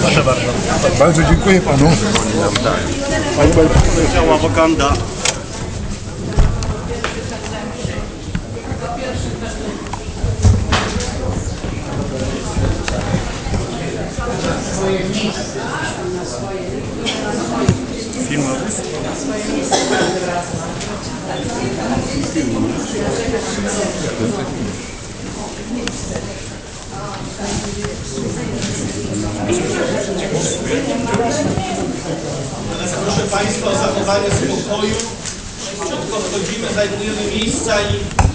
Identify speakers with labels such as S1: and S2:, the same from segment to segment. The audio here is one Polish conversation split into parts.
S1: Proszę bardzo.
S2: Bardzo dziękuję panu. Panie Marku,
S1: Działa Wakanda. Film.
S3: Proszę Państwa o zachowanie spokoju. Szybciutko wchodzimy, zajmujemy miejsca i...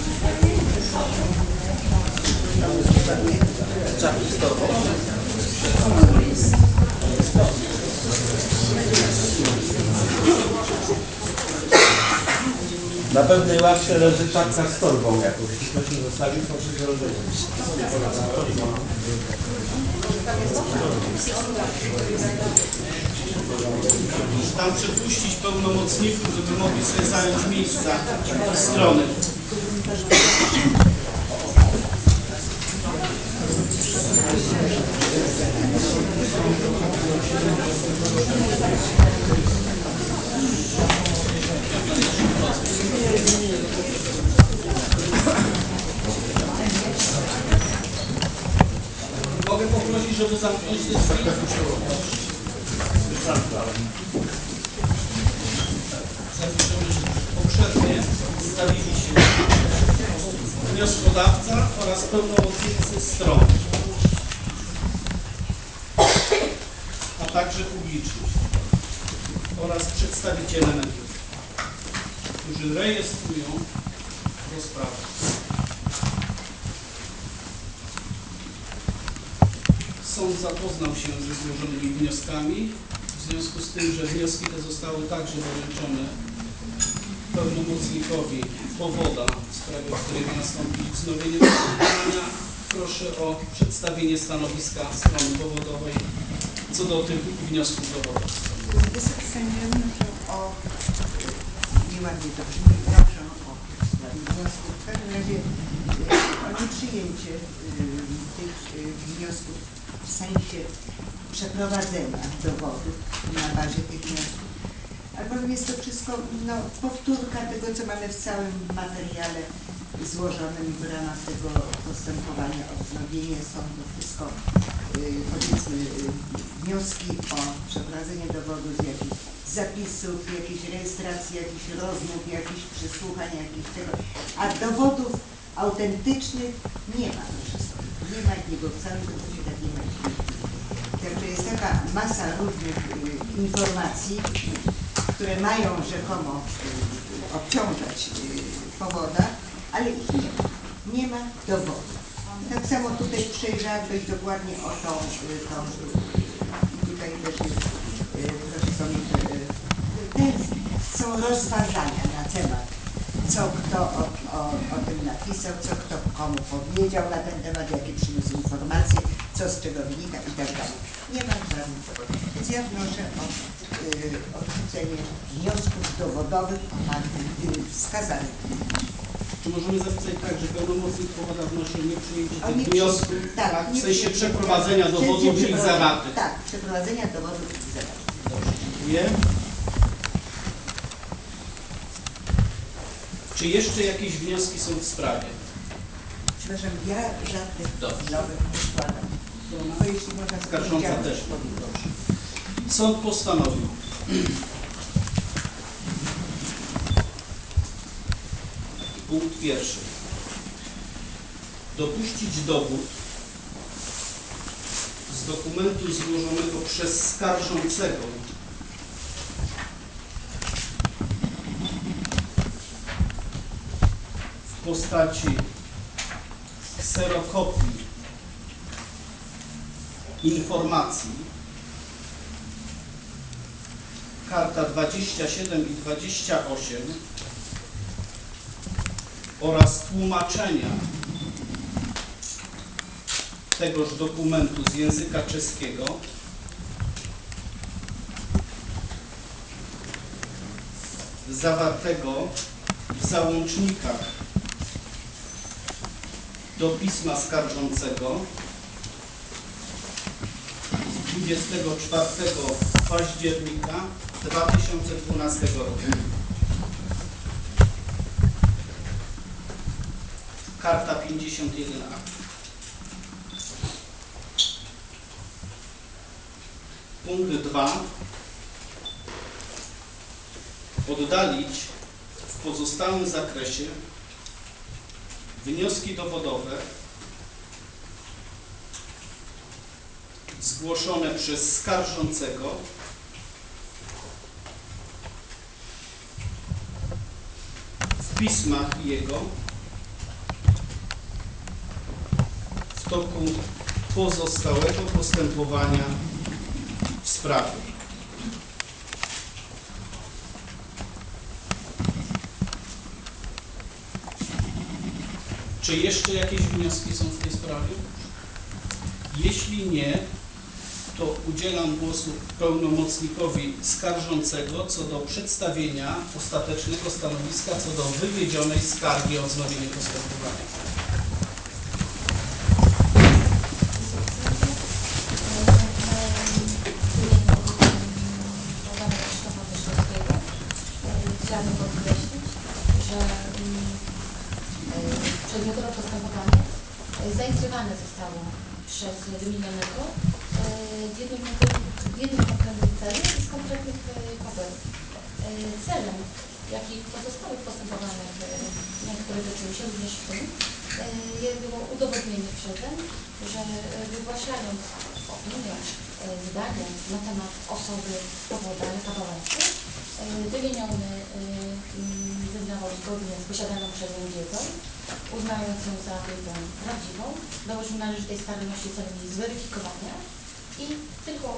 S3: Na pewnej ławce leży czapka z torbą jakąś. Ktoś się zostawił, proszę się rozejrzeć. Tam przepuścić pełnomocników, żeby mogli sobie zająć miejsca strony. Mogę poprosić, żeby zamknąć te drzwi? Poprzednie stawili się wnioskodawca oraz pełnomocnicy stron, a także publiczność oraz przedstawiciele mediów, którzy rejestrują rozprawę. Sąd zapoznał się ze złożonymi wnioskami, w związku z tym, że wnioski te zostały także doręczone pełnomocnikowi powoda w sprawie, w której ma nastąpić wznowienie postępowania. Proszę o przedstawienie stanowiska strony powodowej co do tych wniosków dowodowych.
S4: Wysoki proszę o nieładnie to brzmi, proszę o. W każdym razie y, o nieprzyjęcie y, tych y, wniosków w sensie przeprowadzenia dowodów na bazie tych wniosków. Albowiem jest to wszystko no, powtórka tego, co mamy w całym materiale złożonym w ramach tego postępowania o wznowienie sądu. Wszystko, powiedzmy, wnioski o przeprowadzenie dowodu z jakichś zapisów, jakiejś rejestracji, jakichś rozmów, jakichś przesłuchań, jakichś tego, a dowodów autentycznych nie ma, proszę sobie. Nie ma, było w całym procesie tak nie ma. Także jest taka masa różnych y, informacji, które mają rzekomo y, obciążać y, powoda, ale ich nie ma. Nie ma dowodu. Tak samo tutaj przejrzałam dość dokładnie o tą, y, tą y, tutaj też jest, y, proszę sobie, są rozważania na temat, co kto o, o, o tym napisał, co kto komu powiedział na ten temat, jakie przyniósł informacje, co z czego wynika i tak dalej. Nie ma żadnych dowodów. Więc ja wnoszę o y, odrzucenie wniosków dowodowych opartych y, wskazanych.
S3: Czy możemy zapisać tak, że pełnomocnik powoda wnosi o nieprzyjęcie tych
S4: nie-
S3: wniosków
S4: tak,
S3: w
S4: nie
S3: sensie przeprowadzenia
S4: w
S3: dowodów i ich?
S4: Tak, przeprowadzenia dowodów i zawartych.
S3: Dobrze, dziękuję. Czy jeszcze jakieś wnioski są w sprawie?
S4: Przepraszam, ja żadnych
S3: Dobrze.
S4: nowych nie składam. Bo jeśli można
S3: Skarżąca też. Dobrze. Sąd postanowił punkt pierwszy dopuścić dowód z dokumentu złożonego przez skarżącego postaci kserokopii informacji. Karta 27 i 28 oraz tłumaczenia tegoż dokumentu z języka czeskiego. Zawartego w załącznikach do pisma skarżącego 24 października 2012 roku. Karta 51A. Punkt 2. Oddalić w pozostałym zakresie wnioski dowodowe zgłoszone przez skarżącego w pismach jego w toku pozostałego postępowania w sprawie. Czy jeszcze jakieś wnioski są w tej sprawie? Jeśli nie, to udzielam głosu pełnomocnikowi skarżącego co do przedstawienia ostatecznego stanowiska co do wywiedzionej skargi o wznowienie postępowania.
S5: Chciałabym podkreślić, że mm, przedmiotowe postępowanie e, zainicjowane zostało przez wymienionego e, w jednym, w jednym konkretnym celu z konkretnych e, powodów. E, Celem, jaki w pozostałych postępowaniach, e, które toczyły się również w tym, e, było udowodnienie przezeń, że e, wygłaszając opinię, e, zdanie na temat osoby powoda e, wymieniony e, mm, zgodnie z posiadaną przez nią wiedzą, uznając ją za wiedzę prawdziwą, dołożył należytej staranności celem jej zweryfikowania i tylko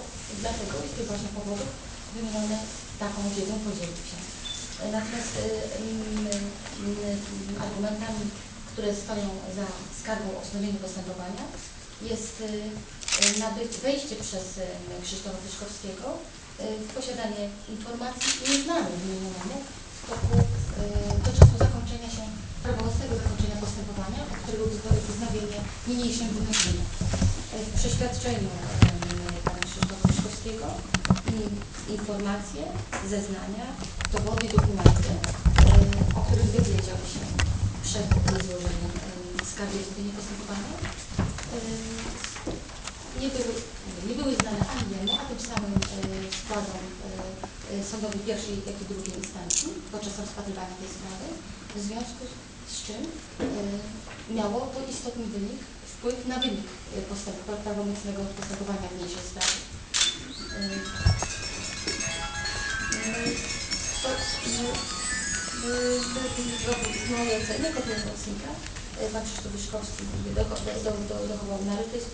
S5: dlatego i z tych właśnie powodów wymieniony taką wiedzą podzielił się. Natomiast e, mm, mm, argumentami, które stoją za skargą o wznowienie postępowania jest e, nabycie, wejście przez e, Krzysztofa Tyszkowskiego e, w posiadanie informacji nieznanych wymienionemu w toku zakończenia się prawomocnego zakończenia postępowania, o którego wyzwoli wznowienie niniejszym wynagrodzenia. W przeświadczeniu e, pana Krzysztofa Tyszkowskiego i informacje, zeznania, dowody, dokumenty, e, o których dowiedział się przed złożeniem e, skargi o postępowania, nie były, nie były znane ani jemu, a tym samym składom e, sądowi pierwszej, jak i drugiej instancji podczas rozpatrywania tej sprawy, w związku z czym e, miało to istotny wynik, wpływ na wynik e, postęp, prawomocnego postępowania w mniejszej sprawie. E, e, e, mojej ocenie, jako pełnomocnika, e, pan Krzysztof Wyszkowski docho- do- do- do- dochował należytej e, e,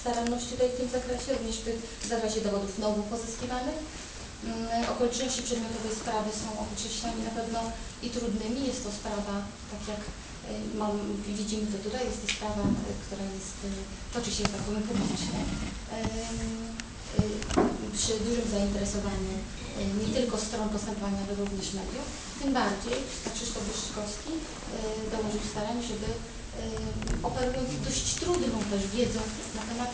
S5: staranności w tym zakresie, również w zakresie dowodów nowo pozyskiwanych. Mm, Okoliczności przedmiotowej sprawy są okolicznościami na pewno i trudnymi. Jest to sprawa, tak jak e, mam, widzimy to tutaj, jest to sprawa, e, która jest, e, toczy się, tak powiem, publicznie. Przy dużym zainteresowaniu nie tylko stron postępowania, ale również mediów. Tym bardziej pan Krzysztof Wyszkowski e, dołożył starań, żeby operując dość trudną też wiedzą na temat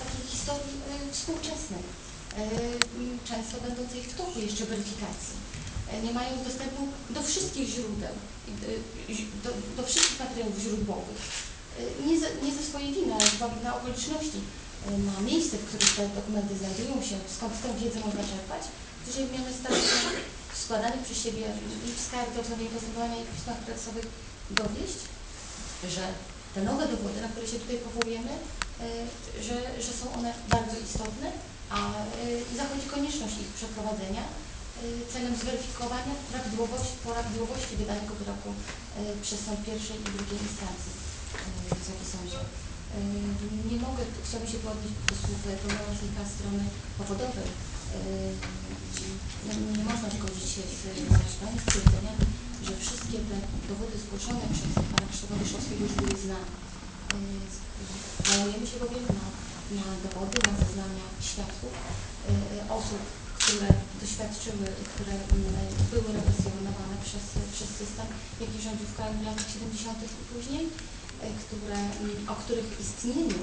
S5: takiej historii współczesnej, często będącej w toku jeszcze weryfikacji, e, nie mając dostępu do wszystkich źródeł, e, do, do wszystkich materiałów źródłowych. E, Nie ze, nie ze swojej winy, ale z uwagi na okoliczności, e, na miejsce, w którym te dokumenty znajdują się, skąd tę wiedzę można czerpać, wyziemione stało się w składanych przez siebie i w skarbie o wznowieniu postępowania i pismach procesowych dowieść, że te nowe dowody, na które się tutaj powołujemy, e, że, że są one bardzo istotne, a e, zachodzi konieczność ich przeprowadzenia e, celem zweryfikowania prawidłowości, prawidłowości wydanego wyroku e, przez sąd pierwszej i drugiej instancji. Wysoki Sądzie. Nie mogę, chciałabym się odnieść do słów pełnomocnika strony powodowej. No, nie można zgodzić się z zresztą stwierdzeniem, że wszystkie te dowody zgłoszone przez pana Krzysztofa Wyszowskiego już były znane. Powołujemy się bowiem na, na dowody, na zeznania świadków, e, osób, które doświadczyły, które mm, były represjonowane przez, przez system, jaki rządził w w latach 70. i później, które, o których istnieniu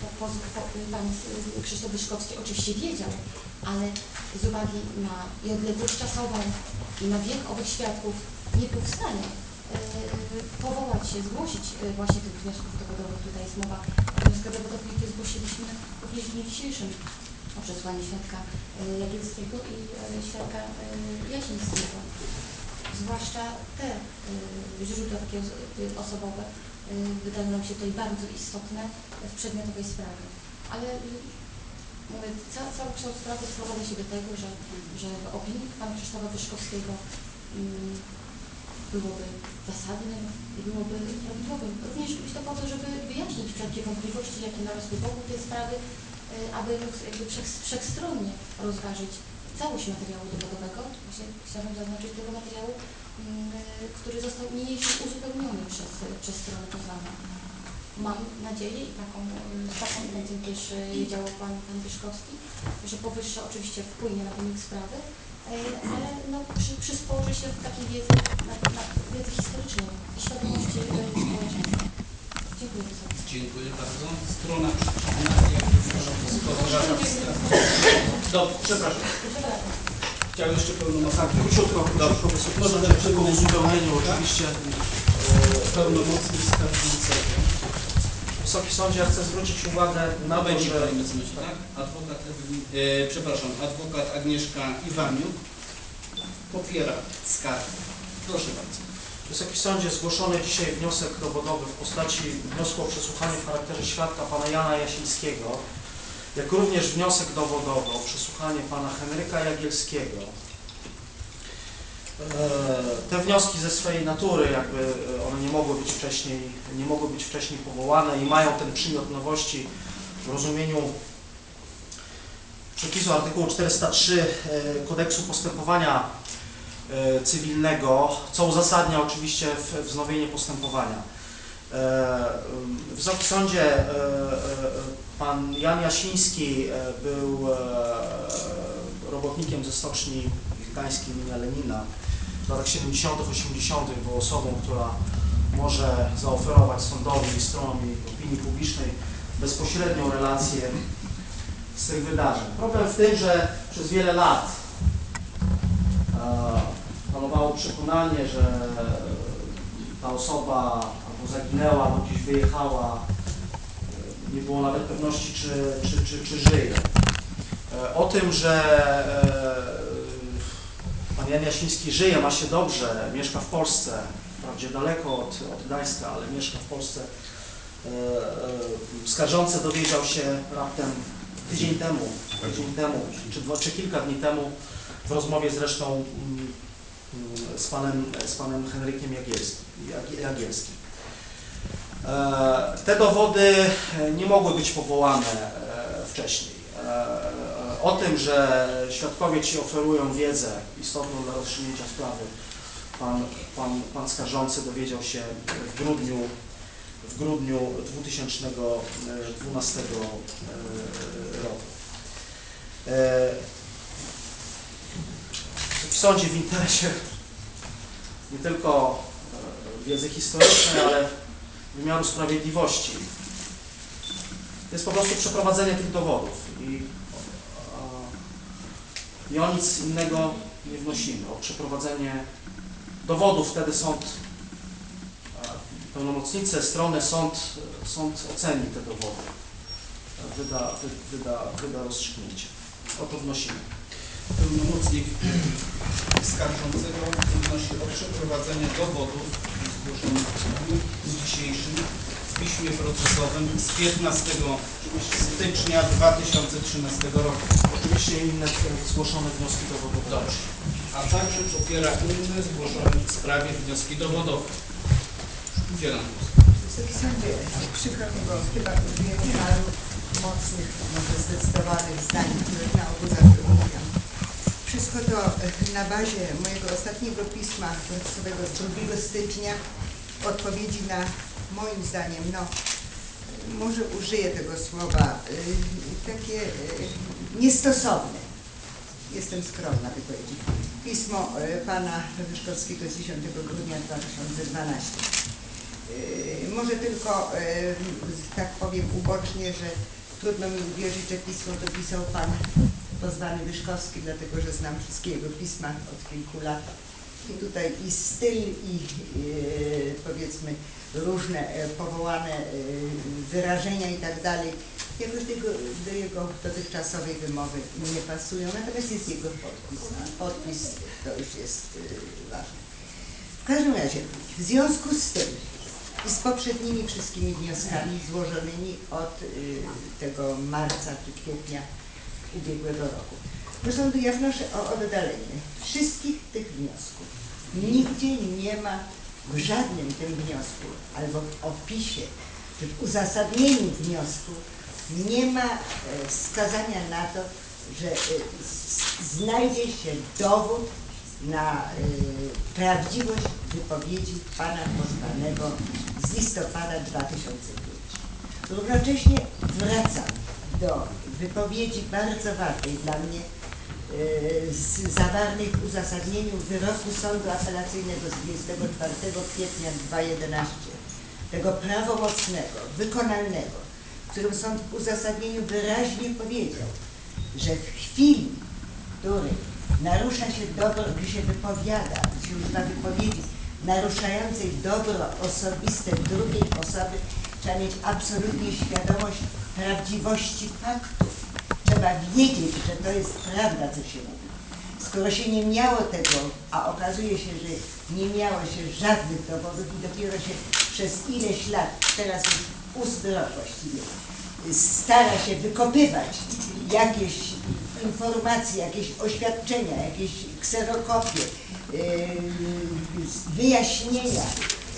S5: po- po, pan y, Krzysztof Wyszkowski oczywiście wiedział, ale z uwagi na i odległość czasową i na wiek owych świadków nie był w stanie y, powołać się, zgłosić y, właśnie tych wniosków dowodowych. Tutaj jest mowa o wnioskach dowodowych, jakie zgłosiliśmy również w dniu dzisiejszym o przesłanie świadka y, Jagielskiego i świadka Jasińskiego. Zwłaszcza te źródła takie os- osobowe wydają nam się tutaj bardzo istotne w przedmiotowej sprawie. Ale mówię, ca, cały kształt sprawy sprowadza się do tego, że, że w opinii pana Krzysztofa Wyszkowskiego mm, byłoby zasadnym i byłoby prawidłowym. Również myślę po to, żeby wyjaśnić wszelkie wątpliwości, jakie narosły wokół tej sprawy, y, aby jakby wszech- wszechstronnie rozważyć całość materiału dowodowego. Chciałabym zaznaczyć tego materiału, mm, y, który został niniejszym uzupełniony przez, przez stronę pozwaną. Mam nadzieję i taką, z taką intencją też działał Pan, pan Wyszkowski, że powyższe oczywiście wpłynie na wynik sprawy, ale no, przy, przysporzy się w takiej wiedzy, na wiedzy historycznej i świadomości społeczeństwa. Dziękuję Wysoki.
S3: Dziękuję bardzo. Strona przeciwna, jak Dobrze, przepraszam.
S5: Przepraszam.
S3: Chciał jeszcze pełnomocnik.
S6: Króciutko, króciutko, tylko w uzupełnieniu oczywiście.
S3: E, Pełnomocnik skarżącego.
S6: Wysoki Sądzie, ja chcę zwrócić uwagę na to,
S3: będzie
S6: że
S3: zmysł, tak? Adwokat, e, przepraszam, adwokat Agnieszka Iwaniuk popiera skargę. Proszę bardzo.
S6: Wysoki Sądzie zgłoszony dzisiaj wniosek dowodowy w postaci wniosku o przesłuchanie w charakterze świadka pana Jana Jasińskiego, jak również wniosek dowodowy o przesłuchanie pana Henryka Jagielskiego. E, Te wnioski ze swojej natury, jakby e, one nie mogły być wcześniej, nie mogły być wcześniej powołane i mają ten przymiot nowości w rozumieniu przepisu artykułu 403 e, Kodeksu Postępowania Cywilnego, co uzasadnia oczywiście w- wznowienie postępowania. E, Wysoki Sądzie, e, e, pan Jan Jasiński e, był e, robotnikiem ze stoczni gdańskiej imienia Lenina. W latach 70., 80. był osobą, która może zaoferować sądowi stronom i opinii publicznej bezpośrednią relację z tych wydarzeń. Problem w tym, że przez wiele lat e, panowało przekonanie, że ta osoba albo zaginęła, albo gdzieś wyjechała, nie było nawet pewności, czy, czy, czy, czy żyje. E, O tym, że e, pan Jan Jasiński żyje, ma się dobrze, mieszka w Polsce, wprawdzie daleko od, od Gdańska, ale mieszka w Polsce, e, skarżący dowiedział się raptem tydzień temu, tydzień temu, czy, czy kilka dni temu, w rozmowie zresztą mm, z panem, z panem Henrykiem Jagielskim. Jag- Jagielskim. E, Te dowody e, nie mogły być powołane e, wcześniej. O tym, że świadkowie ci oferują wiedzę istotną dla rozstrzygnięcia sprawy, pan, pan, pan skarżący dowiedział się w grudniu, w grudniu 2012 e, roku. W sądzie w interesie nie tylko e, wiedzy historycznej, ale wymiaru sprawiedliwości. To jest po prostu przeprowadzenie tych dowodów i, e, i o nic innego nie wnosimy, o przeprowadzenie dowodów. Wtedy sąd, e, pełnomocnicy, strony, sąd, sąd oceni te dowody, wyda, wy- wyda, wyda rozstrzygnięcie. O to wnosimy.
S3: Pełnomocnik skarżącego wnosi o przeprowadzenie dowodów zgłoszonych w dniu dzisiejszym w piśmie procesowym z 15 stycznia 2013 roku.
S6: Oczywiście inne zgłoszone wnioski dowodowe.
S3: Dobrze. A także popiera inne zgłoszone w sprawie wnioski dowodowe. Udzielam głosu.
S4: Wysoki Sądzie, przykro mi, bo chyba użyłem paru mocnych, może zdecydowanych zdań, które na ogół. Wszystko to e, na bazie mojego ostatniego pisma procesowego z 2 stycznia, odpowiedzi na, moim zdaniem, no, może użyję tego słowa, y, takie y, niestosowne. Jestem skromna wypowiedzi. Pismo pana Wyszkowskiego z 10 grudnia 2012. Yy, Może tylko, tak powiem ubocznie, że trudno mi uwierzyć, że pismo to pisał pan pozwany Wyszkowski, dlatego że znam wszystkie jego pisma od kilku lat. I tutaj i styl, i e, powiedzmy różne e, powołane e, wyrażenia i tak dalej, jakoś tego, do jego dotychczasowej wymowy nie pasują. Natomiast jest jego podpis, a podpis to już jest ważne. W każdym razie, w związku z tym i z poprzednimi wszystkimi wnioskami złożonymi od tego marca czy kwietnia ubiegłego roku. Proszę sądu, ja wnoszę o oddalenie wszystkich tych wniosków. Nigdzie nie ma w żadnym tym wniosku albo w opisie czy w uzasadnieniu wniosku nie ma e, wskazania na to, że e, znajdzie się dowód na y, prawdziwość wypowiedzi pana pozwanego z listopada 2005. Równocześnie wracam do wypowiedzi bardzo ważnej dla mnie y, z, zawartej w uzasadnieniu wyroku Sądu Apelacyjnego z 24 kwietnia 2011, tego prawomocnego, wykonalnego, w którym sąd w uzasadnieniu wyraźnie powiedział, że w chwili, w której narusza się dobro, gdy się wypowiada, gdy się używa wypowiedzi naruszającej dobro osobiste drugiej osoby, trzeba mieć absolutnie świadomość prawdziwości faktów. Trzeba wiedzieć, że to jest prawda, co się mówi. Skoro się nie miało tego, a okazuje się, że nie miało się żadnych dowodów i dopiero się przez ileś lat, teraz już rok właściwie, stara się wykopywać jakieś informacje, jakieś oświadczenia, jakieś kserokopie, yy, wyjaśnienia,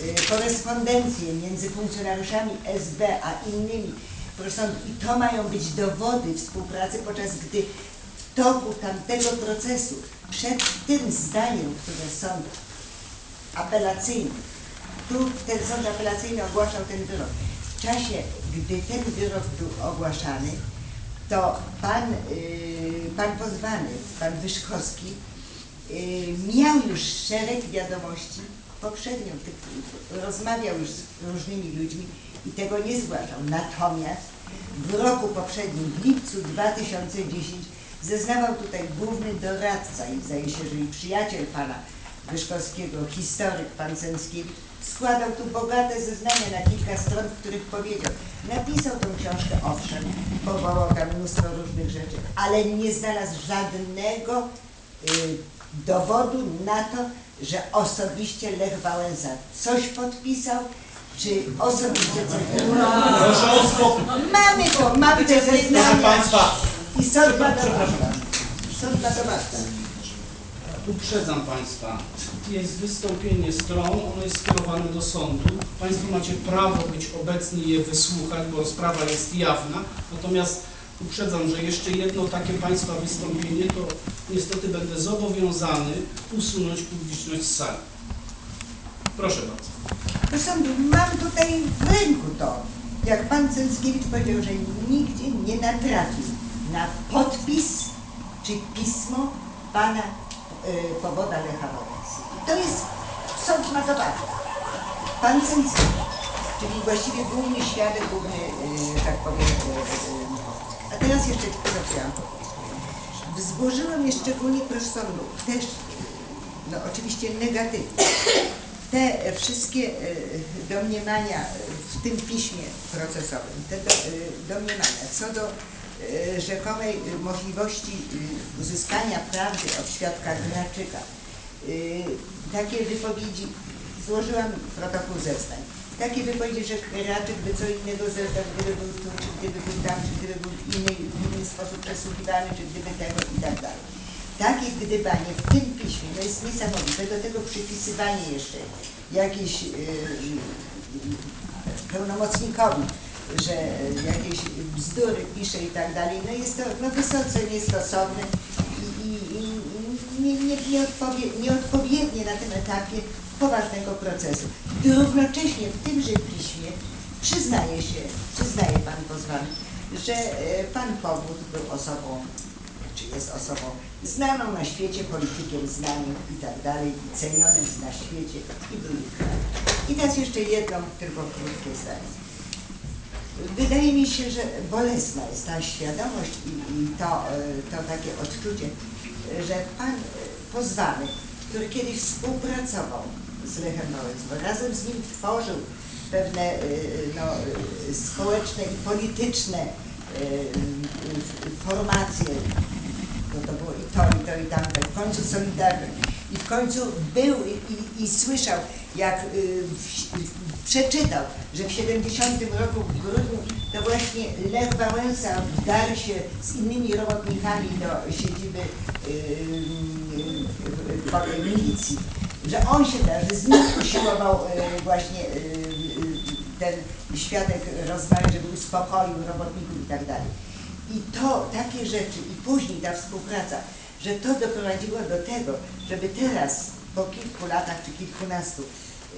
S4: yy, korespondencje między funkcjonariuszami SB a innymi. Sądu, I to mają być dowody współpracy, podczas gdy w toku tamtego procesu, przed tym zdaniem, które sąd apelacyjny, tu ten sąd apelacyjny ogłaszał ten wyrok. W czasie, gdy ten wyrok był ogłaszany, to pan, y, pan pozwany, pan Wyszkowski, y, miał już szereg wiadomości poprzednio, rozmawiał już z różnymi ludźmi i tego nie zgłaszał. Natomiast w roku poprzednim, w lipcu 2010, zeznawał tutaj główny doradca i zdaje się, że i przyjaciel pana Wyszkowskiego, historyk pan Sęckiewicz, składał tu bogate zeznania na kilka stron, w których powiedział, napisał tą książkę, owszem, powołał tam mnóstwo różnych rzeczy, ale nie znalazł żadnego y, dowodu na to, że osobiście Lech Wałęsa coś podpisał, czy osobiście coś
S3: Proszę o spokój.
S4: Mamy to, mamy te
S3: Proszę
S4: zeznania
S3: Państwa,
S4: i sąd ma to Sąd ma
S3: uprzedzam Państwa, jest wystąpienie stron, ono jest skierowane do sądu. Państwo macie prawo być obecni i je wysłuchać, bo sprawa jest jawna. Natomiast uprzedzam, że jeszcze jedno takie Państwa wystąpienie, to niestety będę zobowiązany usunąć publiczność z sali. Proszę bardzo.
S4: Proszę mam tutaj w ręku to. Jak pan Cęckiewicz powiedział, że nigdzie nie natrafił na podpis czy pismo pana y, powoda Lecha Wałęsy. To jest, sąd ma to bardzo. Pan Cęckiewicz, czyli właściwie główny świadek, główny, y, tak powiem, y, a teraz jeszcze co chciałam powiedzieć. Złożyłam je szczególnie, proszę też, no oczywiście negatywnie. Te wszystkie e, domniemania e, w tym piśmie procesowym, te e, domniemania co do rzekomej możliwości uzyskania prawdy od świadka Graczyka, e, takie wypowiedzi, złożyłam protokół zeznań, takie wypowiedzi, że Graczyk by co innego zeznał, gdyby był tu, czy gdyby był tam, czy gdyby był inny, w inny sposób przesłuchiwany, czy gdyby tego i tak dalej. Takie gdybanie w tym piśmie, no jest niesamowite, do tego przypisywanie jeszcze jakiejś yy, pełnomocnikowi, że jakieś bzdury pisze i tak dalej, no jest to no, wysoce niestosowne i, i, i nie, nie, nieodpowie, nieodpowiednie na tym etapie poważnego procesu. Równocześnie w tymże piśmie przyznaje się, przyznaje pan pozwany, że e, pan Powód był osobą czy jest osobą znaną na świecie, politykiem znanym i tak dalej, i cenionym na świecie i w kraju. I teraz jeszcze jedno, tylko krótkie zdanie. wydaje mi się, że bolesna jest ta świadomość i, i to, e, to takie odczucie, że pan e, pozwany, który kiedyś współpracował z Lechem Wałęsą, razem z nim tworzył pewne e, no, społeczne i polityczne formacje, bo to było i to, i to, i tamto, i w końcu Solidarność. I w końcu był i, i, i słyszał, jak y, w- przeczytał, że w 70 roku w grudniu to właśnie Lech Wałęsa wdarł się z innymi robotnikami do siedziby y, y, y, milicji, że on się da, że z nim usiłował y, właśnie y, y, ten świadek rozmawiać, żeby uspokoił robotników i tak dalej. I to, takie rzeczy, później ta współpraca, że to doprowadziło do tego, żeby teraz, po kilku latach czy kilkunastu,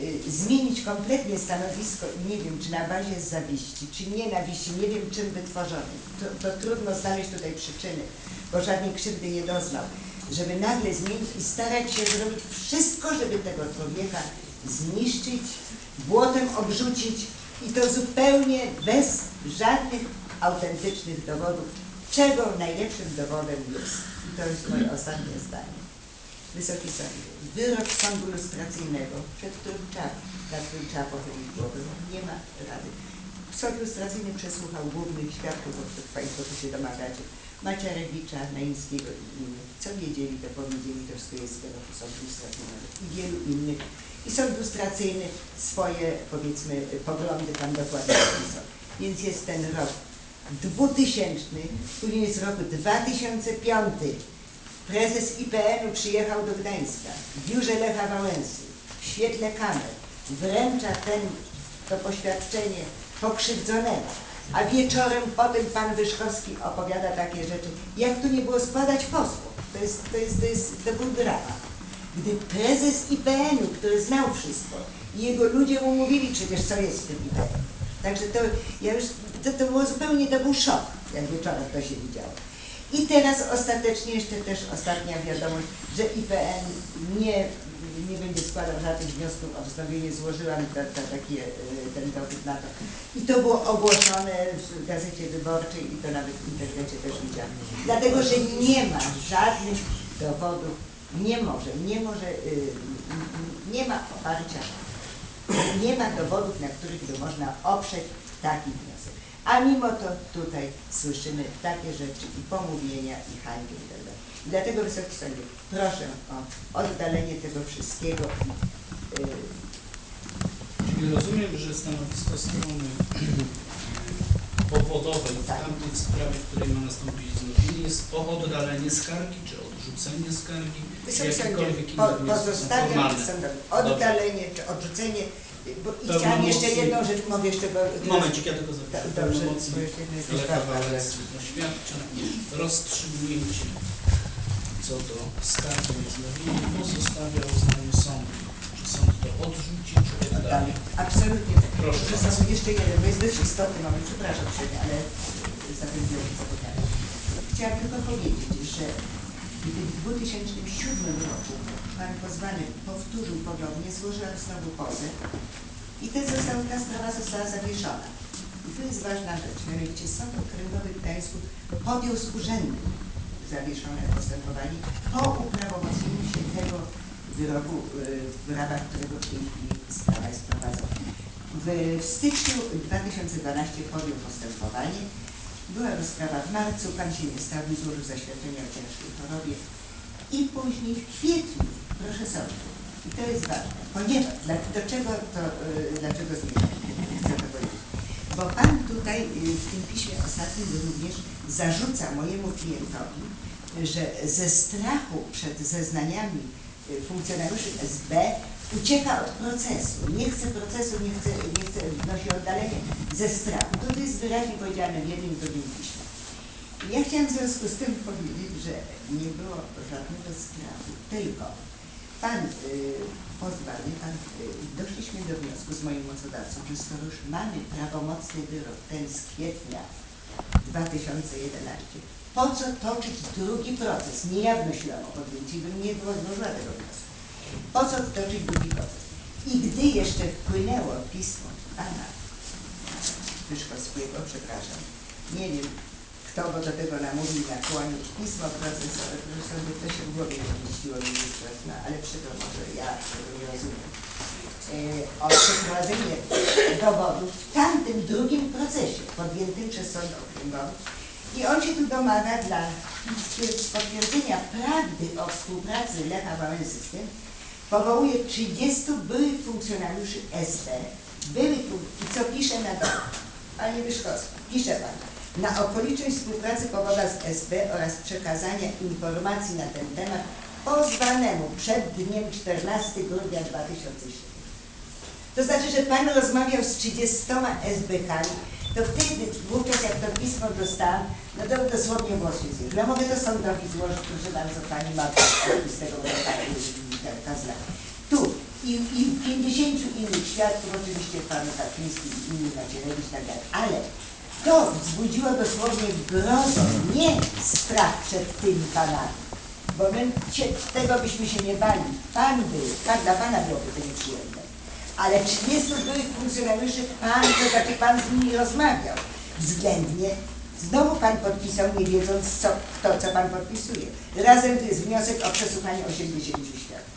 S4: y, zmienić kompletnie stanowisko i nie wiem, czy na bazie zawiści, czy nienawiści, nie wiem czym wytworzony. To, to trudno znaleźć tutaj przyczyny, bo żadnej krzywdy nie doznał. Żeby nagle zmienić i starać się zrobić wszystko, żeby tego człowieka zniszczyć, błotem obrzucić i to zupełnie bez żadnych autentycznych dowodów, czego najlepszym dowodem jest. I to jest moje ostatnie zdanie. Wysoki Sądzie, wyrok sądu lustracyjnego, przed którym trzeba, nad którym trzeba pochylić głowę, nie ma rady. Sąd lustracyjny przesłuchał głównych świadków, o których Państwo tu się domagacie, Macierewicza, Naimskiego i innych. Co wiedzieli, to powiedzieli, jest z tego sądu lustracyjnego i wielu innych. I sąd lustracyjny swoje, powiedzmy, poglądy tam dokładnie napisał. Więc jest ten rok 2000, później jest rok 2005. Prezes IPN-u przyjechał do Gdańska w biurze Lecha Wałęsy, w świetle kamer, wręcza ten, to poświadczenie pokrzywdzonemu, a wieczorem potem pan Wyszkowski opowiada takie rzeczy, jak tu nie było składać pozwów. To jest, to jest, to jest, to był dramat. Gdy prezes IPN-u, który znał wszystko, i jego ludzie mu mówili przecież, co jest w tym IPN. Także to, ja już, to, to było zupełnie, to był szok, jak wieczorem to się widziało. I teraz ostatecznie jeszcze też ostatnia wiadomość, że IPN nie, nie będzie składał żadnych wniosków o wznowienie, złożyłam ta, ta, takie, e, ten dowód na to. I to było ogłoszone w Gazecie Wyborczej i to nawet w internecie też widziałam. Dlatego, że nie ma żadnych dowodów, nie może, nie może, y, nie ma oparcia, nie ma dowodów, na których by można oprzeć taki wniosek. A mimo to tutaj słyszymy takie rzeczy i pomówienia, i hańby i tak Dlatego Wysoki Sądzie, proszę o oddalenie tego wszystkiego. y,
S3: Czyli rozumiem, że stanowisko strony powodowej w
S4: Tak.
S3: tamtej sprawie, w której ma nastąpić wznowienie, jest o oddalenie skargi, czy odrzucenie skargi, czy
S4: Wysoki Sądzie,
S3: jakikolwiek
S4: po,
S3: inny wniosek
S4: pozostawiam sądowi oddalenie czy odrzucenie. Bo, I
S3: Pełnomocnik-
S4: chciałam jeszcze jedną rzecz, mówię jeszcze.
S3: Momencik, ja tylko
S4: Da-
S3: zapytam.
S4: Dobrze, bo jeszcze jedna jest rzecz.
S3: Wałęsy oświadcza rozstrzygnięcie co do skargi na wznowienie pozostawia uznaniu sądu. Czy sąd to odrzuci, czy oddali.
S4: Dalej. Absolutnie tak.
S3: Proszę
S4: sobie jeszcze jeden, bo jest dość istotny moment, przepraszam uprzejmie, ale zapędziłem zapytanie. Chciałam tylko powiedzieć, że gdy w 2007 roku pan pozwany powtórzył ponownie, złożyłam znowu pozew i ten został, ta sprawa została zawieszona. I tu jest ważna rzecz, mianowicie Sąd Okręgowy w Gdańsku podjął z urzędu zawieszone postępowanie po uprawomocnieniu się tego wyroku, y, w ramach którego w tej chwili sprawa jest prowadzona. W styczniu 2012 podjął postępowanie. Była rozprawa w marcu, pan się nie stawił, złożył zaświadczenie o ciężkiej chorobie. I później w kwietniu, proszę sądu, i to jest ważne, ponieważ, do czego to, y, dlaczego powiedzieć, bo pan tutaj y, w tym piśmie ostatnim również zarzuca mojemu klientowi, że ze strachu przed zeznaniami y, funkcjonariuszy SB ucieka od procesu, nie chce procesu, nie chce, nie chce wnosi oddalenie ze strachu. To jest wyraźnie powiedziane w jednym drugim piśmie. Ja chciałam w związku z tym powiedzieć, że nie było żadnego strachu, tylko pan y, pan, y, doszliśmy do wniosku z moim mocodawcą, że skoro już mamy prawomocny wyrok, ten z kwietnia 2011, po co toczyć drugi proces? Niejawno siłą o podjęcie, bym nie złożyła tego wniosku. Toczyć drugi proces? I gdy jeszcze wpłynęło pismo pana Wyszkowskiego, przepraszam. Nie wiem, kto go do tego namówił, nakłonił. Pismo procesowe, proszę sobie, to się w głowie nie mieściło no, ale przykro może ja tego nie rozumiem. E, o przeprowadzenie dowodów w tamtym drugim procesie podjętym przez Sąd Okręgowy. I on się tu domaga dla potwierdzenia prawdy o współpracy Lecha Wałęsy z tym, powołuje 30 byłych funkcjonariuszy SB, fun- i co pisze na dole? Panie Wyszkowski, pisze Pan, na okoliczność współpracy powoda z SB oraz przekazania informacji na ten temat pozwanemu przed dniem 14 grudnia 2007. To znaczy, że Pan rozmawiał z 30 SBK-ami, to wtedy, wówczas jak to pismo dostałam, no to dosłownie włos się zjeżdżał. Ja mogę to sądowi złożyć, proszę bardzo, Pani ma podpis tego kazla. Tu i, i 50 innych świadków, oczywiście Pan Kaczyński i inni Macierewicz tak dalej, ale to wzbudziło dosłownie grozę, nie strach przed tymi panami. Bo my się, tego byśmy się nie bali. Pan był, tak dla Pana byłoby to nieprzyjemne. Ale 30 byłych funkcjonariuszy, Pan, to znaczy Pan z nimi rozmawiał. Względnie, znowu Pan podpisał, nie wiedząc co, to, co Pan podpisuje. Razem tu jest wniosek o przesłuchanie 80 świadków.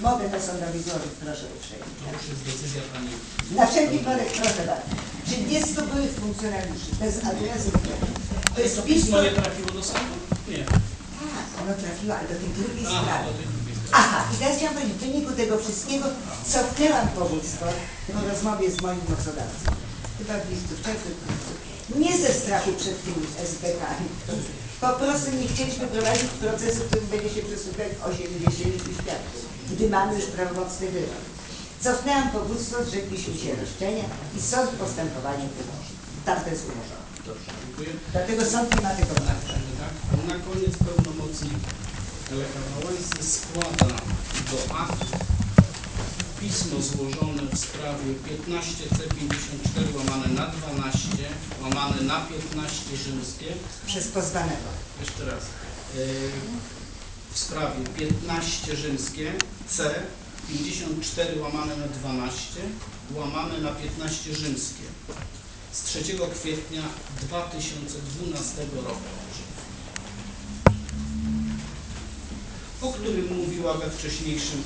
S4: Mogę to sądowi złożyć, proszę uprzejmie.
S3: To już jest decyzja Pani.
S4: Na wszelki wypadek, proszę bardzo. 30 byłych funkcjonariuszy, bez adresu. To jest
S3: To
S4: pismo...
S3: nie trafiło do sądu? Nie.
S4: Tak, ono trafiło, ale do tej drugiej sprawy.
S3: do tej drugiej sprawy.
S4: Aha, i teraz chciałam powiedzieć, w wyniku tego wszystkiego cofnęłam powództwo po rozmowie z moim mocodawcą. Chyba w listu, w czerwcu. Nie ze strachu przed tymi SBK-ami. Po prostu nie chcieliśmy prowadzić procesu, w którym będzie się przesłuchać 80 świadków, gdy mamy już prawomocny wyrok. Cofnęłam powództwo, zrzekliśmy się roszczenia i sąd postępowanie wymorzy. Tamte jest umorzone.
S3: Dobrze, dziękuję.
S4: Dlatego sąd nie ma tego prawa.
S3: Tak. Na koniec pełnomocnik Lecha Wałęsy składa do akt pismo złożone w sprawie 15C54 łamane na 12 łamane na 15 rzymskie.
S4: Przez pozwanego.
S3: Jeszcze raz. Yy, W sprawie 15 rzymskie C 54 łamane na 12 łamane na 15 rzymskie z 3 kwietnia 2012 roku. O którym mówiła we wcześniejszym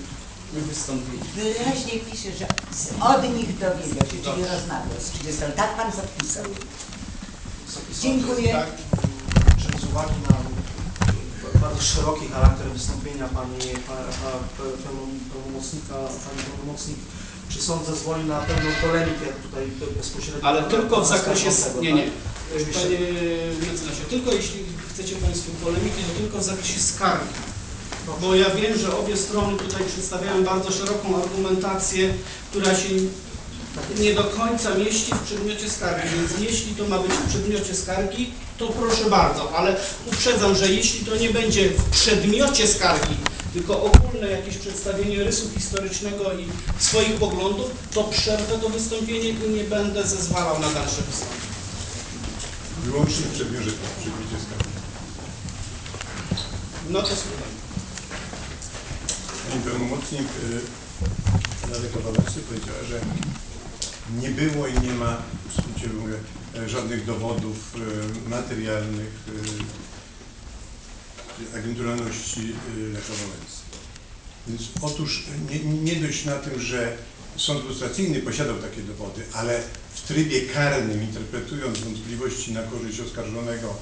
S3: wystąpieniu.
S4: Wyraźnie pisze, że z, od nich dowiedział się, czyli rozmawiał z 30. Tak pan
S6: Sądzie,
S4: Dziękuję.
S3: Tak?
S6: że z uwagi na bardzo szeroki charakter wystąpienia pani pa- pa- pe- pełnom- pełnomocnika, pani pełnomocnik, czy sąd zezwoli na pełną polemikę tutaj be- bezpośrednio?
S3: Ale tylko w zakresie... Nie,
S6: tak?
S3: nie.
S6: Oczywiście.
S3: Panie mecenasie, tylko jeśli chcecie Państwo polemiki, to tylko w zakresie skargi. Bo ja wiem, że obie strony tutaj przedstawiają bardzo szeroką argumentację, która się nie do końca mieści w przedmiocie skargi, więc jeśli to ma być w przedmiocie skargi, to proszę bardzo, ale uprzedzam, że jeśli to nie będzie w przedmiocie skargi, tylko ogólne jakieś przedstawienie rysu historycznego i swoich poglądów, to przerwę to wystąpienie i nie będę zezwalał na dalsze wystąpienie.
S2: Wyłącznie w przedmiocie, w przedmiocie skargi.
S3: No to słucham.
S2: Pani pełnomocnik y, Daleko Wałęsy powiedziała, że nie było i nie ma, w mówię, e, żadnych dowodów y, materialnych agenturalności Lecha Wałęsy. Więc otóż nie, nie dość na tym, że sąd lustracyjny posiadał takie dowody, ale w trybie karnym, interpretując wątpliwości na korzyść oskarżonego,